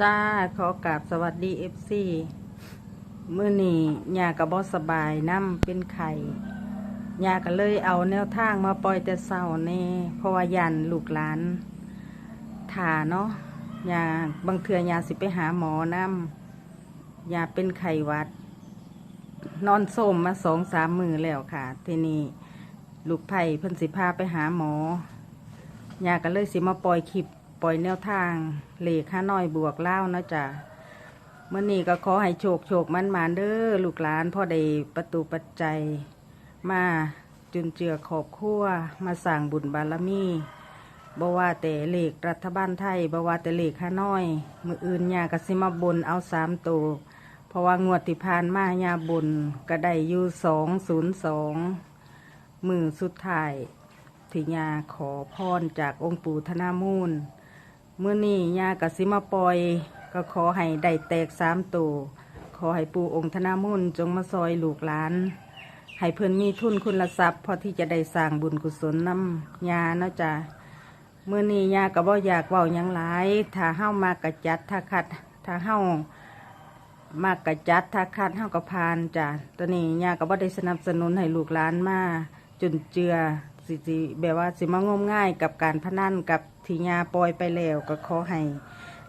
จ้าขอกราบสวัสดีเอฟซีมื่อนี้ยากับบอสบายน้ำเป็นไข่ยาก็เลยเอาแนวทางมาปล่อยแต่เศร้าแน่เพราะว่ายันลูกหลานถ่าเนาะยาบางเทื่อยาสิไปหาหมอน้ำยาเป็นไข่วัด นอนส้มมาสองสามมือแล้วค่ะ ทีนี้ลูกไผ่เพิ่นสิพาไปหาหมอยาก็เลยสิมาปล่อยคลิป ปล่อยแนวทางเลขห้าน้อยบวกเล่านะจ๊ะเมื่อนี้ก็ขอให้โชคโชคมันมาเด้อลูกหลานพ่อได้ประตูปัจจัย มาจุนเจือขอบครัวมาสั่งบุญบารมีบ่ว่าแต่เหลขรัฐบาลไทยบ่ว่าแต่เลขห้าน้อย มืออื่นยาก็สิมาบนเอาสามตัวเพราะว่างวดที่ผ่านมายาบนก็ได้ยูสองศูนย์สองมือสุดท้ายที่ยาขอพรจากองค์ปู่ธนามูล มื่อนี้ยากสิมาปล่อย ก็ขอให้ได้แตกสามตัว ขอให้ปู่องค์ธนามูลจงมาซอยลูกหลาน ให้เพิ่นมีทุนคุณทรัพย์พอที่จะได้สร้างบุญกุศลนำยาเนาะจ้ะเมื่อนี้ยาก็บ่อยากเว้าหยังหลาย ถ้าเฮ้ามากระจัดถ้าคัด ถ้าเฮ้ามากกระจัดถ้าคัดเฮ้ากระพานจ้ะตอนนี้ยาก็บ่ได้สนับสนุนให้ลูกหลานมาจนเจือ สิสิแบบว่าสิมางมง่ายกับการพนันกับที่ยาปล่อยไปแล้วก็ขอให้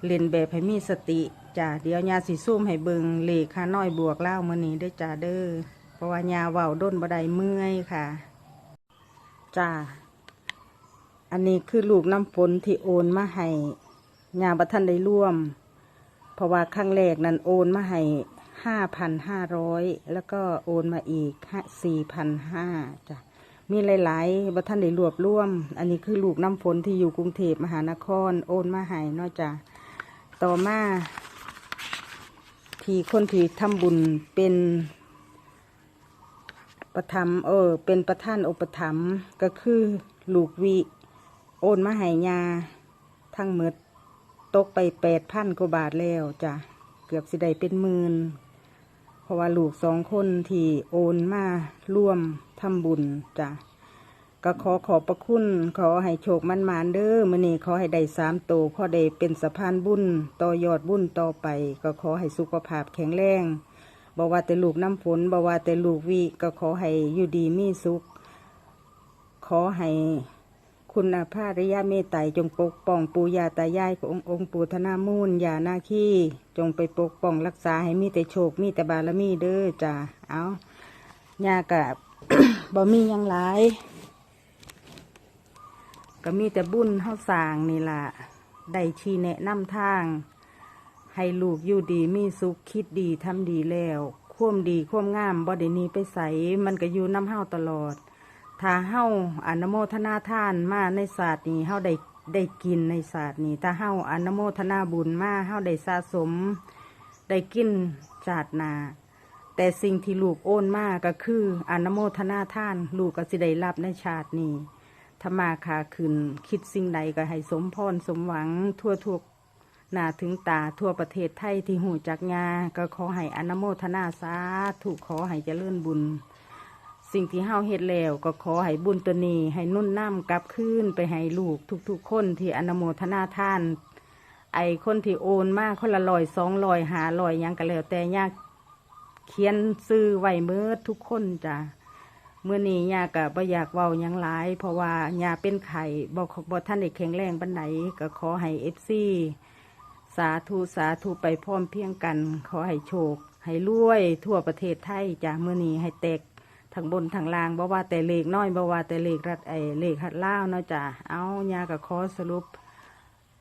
เล่นแบบให้มีสติจ้าเดี๋ยวยาสิซุ่มให้เบิงเลขค่าน้อยบวกเล่ามือนี้ได้จ้าเด้อเพราะว่ายาเว้าด้นบไดเมื่อยค่ะจ้าอันนี้คือลูกน้ำฝนที่โอนมาให้ยาบัทันได้ร่วม เพราะว่าครั้งแรกนั้นโอนมาให้ห้าพันห้าร้อยแล้วก็โอนมาอีกสี่พันห้าจ้ะ มีหลายๆบัท่านได้รวบรวม อันนี้คือลูกน้ำฝนที่อยู่กรุงเทพมหานคร โอนมาให้นอกจากต่อมาที่คนที่ทำบุญเป็นประธรรมเออ เป็นประธานอุปถัมภ์ก็คือลูกวิโอนมาห้ยาทั้งหมดตกไปแปดพันกว่าบาทแล้วจ้ะเกือบสิได้เป็นหมื่นเพราะว่าลูกสองคนที่โอนมาร่วม ทำบุญจ้ะก็ขอขอบพระคุณ ขอให้โชคมันมานเด้อมื่อนี้ขอให้ได้สามโตวพอได้เป็นสะพานบุญต่อยอดบุญต่อไป ก็ขอให้สุขภาพแข็งแรงบอกว่าแต่ลูกน้ำฝนบอกว่าแต่ลูกวิก็ขอให้อยู่ดีมีสุข ขอให้คุณอาภาริยาเมตไตรจงปกป้องปู่ยาตายายขององค์ปู่ธนามูลยาหน้าขี้จงไปปกป้องรักษาให้มีแต่โชคมีแต่บารมีเด้อจ้าเอายากะ บ่มียังหลายก็มีแต่บุญเฮาสร้างนี่ล่ะได้ชี้แนะนำทาง ให้ลูกอยู่ดีมีสุขคิดดีทำดีแล้วควมดีควมงามบ่ได้นีไปใสมันก็อยู่น้ำเฮาตลอด ถ้าเฮาอนโมทนาทานมาในศาสตร์นี้เฮาได้ได้กินในศาสตร์นี้ ถ้าเฮาอนโมทนาบุญมาเฮาได้สะสม ได้กินจาดหนา แต่สิ่งที่ลูกโอนมาก็คืออนุโมทนาท่าน ลูกก็สิได้รับในชาตินี้ถ้ามาขาขึ้น คิดสิ่งใดก็ให้สมพรสมหวังทั่วทุกหนาถึงตาทั่วประเทศไทยที่หูจักงา ก็ขอให้อนุโมทนาสาธุขอให้เจริญบุญ สิ่งที่เฮาเฮ็ดแล้วก็ขอให้บุญตัวนี้ ให้นุ่นน้ำกลับคืนไปให้ลูกทุกๆคนที่อนุโมทนาท่าน ไอคนที่โอนมากคนละลอยสองลอยหาลอยยังก็แล้วแต่ยาก เขียนซื้อไว้เมื่อทุกคนจ้ะเมื่อนี้ยาก็บ่อยากเว้ายังหลาย เพราะว่ายาเป็นไข่บอกบ่ท่านได้แข็งแรงบันไดก็ขอให้เอฟซีสาธุสาธุไปพร้อมเพียงกัน ขอให้โชค ให้รวย ทั่วประเทศไทยจ้ะเมื่อนี้ให้แตกทางบนทางล่างบ่ว่าแต่เลขน้อยบ่ว่าแต่เลขรัดไอเลขหัดล่าวเนาะจ้ะเอายาก็ขอสรุป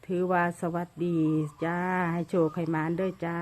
ถือว่าสวัสดีจ้าให้โชคให้หมานเด้วยจ้า